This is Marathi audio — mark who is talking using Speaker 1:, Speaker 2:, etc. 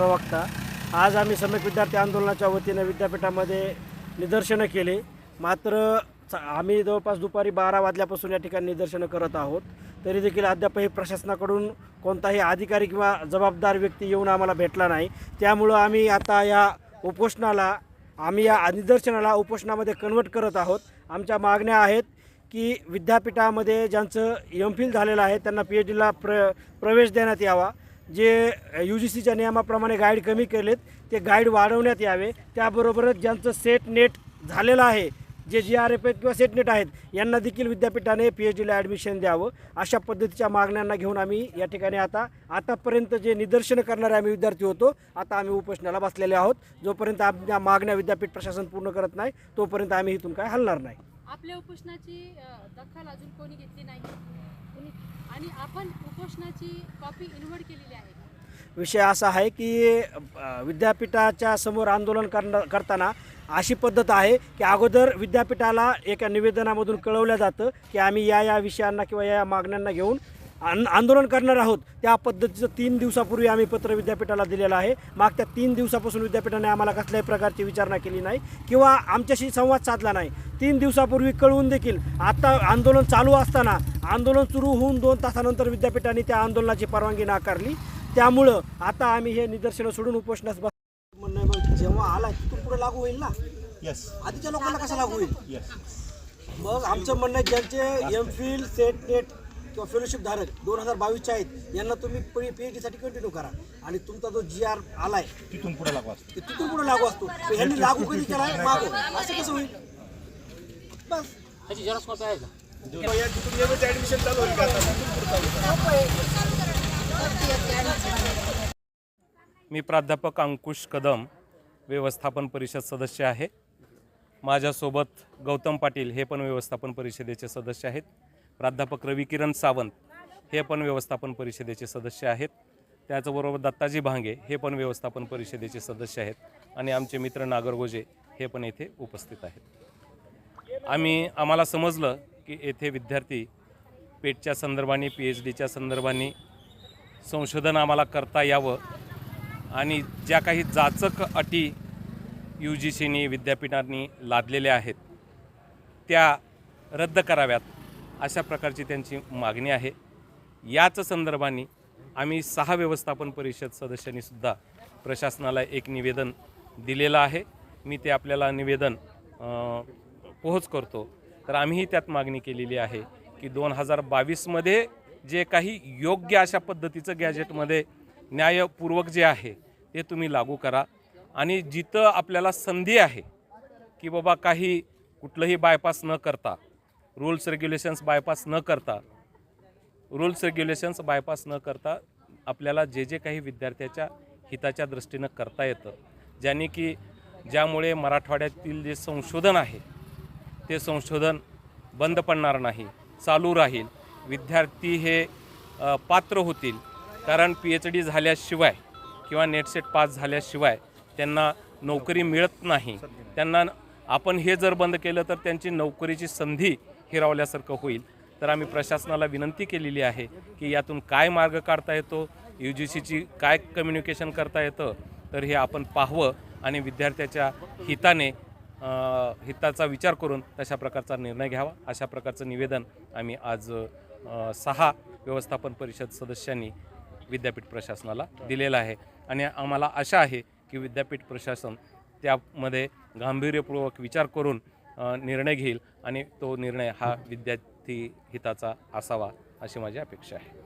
Speaker 1: प्रवक्ता आज आम्ही सम्यक विद्यार्थी आंदोलनाच्या वतीनं विद्यापीठामध्ये निदर्शनं केली. मात्र आम्ही जवळपास दुपारी बारा वाजल्यापासून या ठिकाणी निदर्शनं करत आहोत. तरी देखील अद्यापही प्रशासनाकडून कोणताही अधिकारी किंवा जबाबदार व्यक्ती येऊन आम्हाला भेटला नाही. त्यामुळं आम्ही आता या उपोषणाला आम्ही या निदर्शनाला उपोषणामध्ये कन्वर्ट करत आहोत. आमच्या मागण्या आहेत की विद्यापीठामध्ये ज्यांचं एम फिल झालेलं आहे त्यांना पी एच डीला प्र प्रवेश देण्यात यावा. जे यू जी सीच्या नियमाप्रमाणे गाईड कमी केलेत ते गाईड वाढवण्यात यावे. त्याबरोबरच ज्यांचं सेट नेट झालेलं आहे जे जी आर एफ आहेत किंवा सेट नेट आहेत यांना देखील विद्यापीठाने पी एच डीला ॲडमिशन द्यावं. अशा पद्धतीच्या मागण्यांना घेऊन आम्ही या ठिकाणी आता आतापर्यंत जे निदर्शनं करणारे आम्ही विद्यार्थी होतो आता आम्ही उपोषणाला बसलेले आहोत. जोपर्यंत आमच्या मागण्या विद्यापीठ प्रशासन पूर्ण करत नाही तोपर्यंत आम्ही इथून काय हलणार नाही.
Speaker 2: आपल्या उपोषणाची दखल अजून कोणी घेतली नाही? आणि आपण उपोषणाची कॉपी इन्व्हर्ट केलेली आहे.
Speaker 1: विषय असा आहे की विद्यापीठाच्या समोर आंदोलन करणं करताना अशी पद्धत आहे की अगोदर विद्यापीठाला एका निवेदनामधून कळवलं जातं की आम्ही या या विषयांना किंवा या या मागण्यांना घेऊन आंदोलन करणार आहोत. त्या पद्धतीचं तीन दिवसापूर्वी आम्ही पत्र विद्यापीठाला दिलेलं आहे. मागच्या तीन दिवसापासून विद्यापीठाने आम्हाला कसल्याही प्रकारची विचारणा केली नाही किंवा आमच्याशी संवाद साधला नाही. तीन दिवसापूर्वी कळवून देखील आत्ता आंदोलन चालू असताना आंदोलन सुरू होऊन दोन तासानंतर विद्यापीठाने त्या आंदोलनाची परवानगी नाकारली. त्यामुळं आता आम्ही हे निदर्शनं सोडून उपोषणास बस म्हणणं आहे मग जेव्हा आला तिथून पुढे लागू होईल ना?
Speaker 3: येस
Speaker 1: आधीच्या लोकांना कसं लागू होईल?
Speaker 3: येस
Speaker 1: मग आमचं म्हणणं आहे ज्यांचे एम फिल सेट नेट किंवा फेलोशिप धारक दोन हजार बावीसचे आहेत यांना तुम्ही पी एच डीसाठी कंटिन्यू करा. आणि तुमचा जो जी आर आलाय
Speaker 3: तिथून पुढे लागू असतो.
Speaker 1: ते तिथून पुढे लागू असतो. तर ह्यांनी लागू कधी केलाय? माग. असं कसं होईल? बस.
Speaker 4: मी प्राध्यापक अंकुश कदम व्यवस्थापन परिषद सदस्य आहे. माझ्यासोबत गौतम पाटील हे पण व्यवस्थापन परिषदेचे सदस्य आहेत. प्राध्यापक रवी किरण सावंत हे पण व्यवस्थापन परिषदेचे सदस्य आहेत. त्याचबरोबर दत्ताजी भांगे हे पण व्यवस्थापन परिषदेचे सदस्य आहेत. आणि आमचे मित्र नागरगोजे हे पण येथे उपस्थित आहेत. आम्ही आम्हाला समजलं की येथे विद्यार्थी पेटच्या संदर्भाने पी एच डीच्या संदर्भाने संशोधन आम्हाला करता यावं. आणि ज्या काही जाचक अटी यू जी सीनी विद्यापीठांनी लादलेल्या आहेत त्या रद्द कराव्यात अशा प्रकारची त्यांची मागणी आहे. याच संदर्भाने आम्ही सहा व्यवस्थापन परिषद सदस्यांनीसुद्धा प्रशासनाला एक निवेदन दिलेलं आहे. मी ते आपल्याला निवेदन पोहोच करतो. तर आम्हीही त्यात मागणी केलेली आहे की दोन हजार बावीसमध्ये जे काही योग्य अशा पद्धतीचं गॅजेटमध्ये न्यायपूर्वक जे आहे ते तुम्ही लागू करा. आणि जिथं आपल्याला संधी आहे की बाबा काही कुठलंही बायपास न करता रूल्स रेग्युलेशन्स बायपास न करता रूल्स रेग्युलेशन्स बायपास न करता आपल्याला जे जे काही विद्यार्थ्याच्या हिताच्या दृष्टीनं करता येतं. ज्याने की ज्यामुळे मराठवाड्यातील जे संशोधन आहे ते संशोधन बंद पडणार नाही चालू राहील. विद्यार्थी हे पात्र होतील. कारण पी एच डी झाल्याशिवाय किंवा नेटसेट पास झाल्याशिवाय त्यांना नोकरी मिळत नाही. त्यांना आपण हे जर बंद केलं तर त्यांची नोकरीची संधी हिरावल्यासारखं होईल. तर आम्ही प्रशासनाला विनंती केलेली आहे की यातून काय मार्ग काढता येतो यू जी सीची काय कम्युनिकेशन करता येतं तर हे आपण पाहावं आणि विद्यार्थ्याच्या हिताने हिताचा विचार करून तशा प्रकारचा निर्णय घ्यावा. अशा प्रकारचं निवेदन आम्ही आज सहा व्यवस्थापन परिषद सदस्यांनी विद्यापीठ प्रशासनाला दिलेलं आहे. आणि आम्हाला आशा आहे की विद्यापीठ प्रशासन त्यामध्ये गांभीर्यपूर्वक विचार करून निर्णय घेईल आणि तो निर्णय हा विद्यार्थी हिताचा असावा अशी माझी अपेक्षा आहे.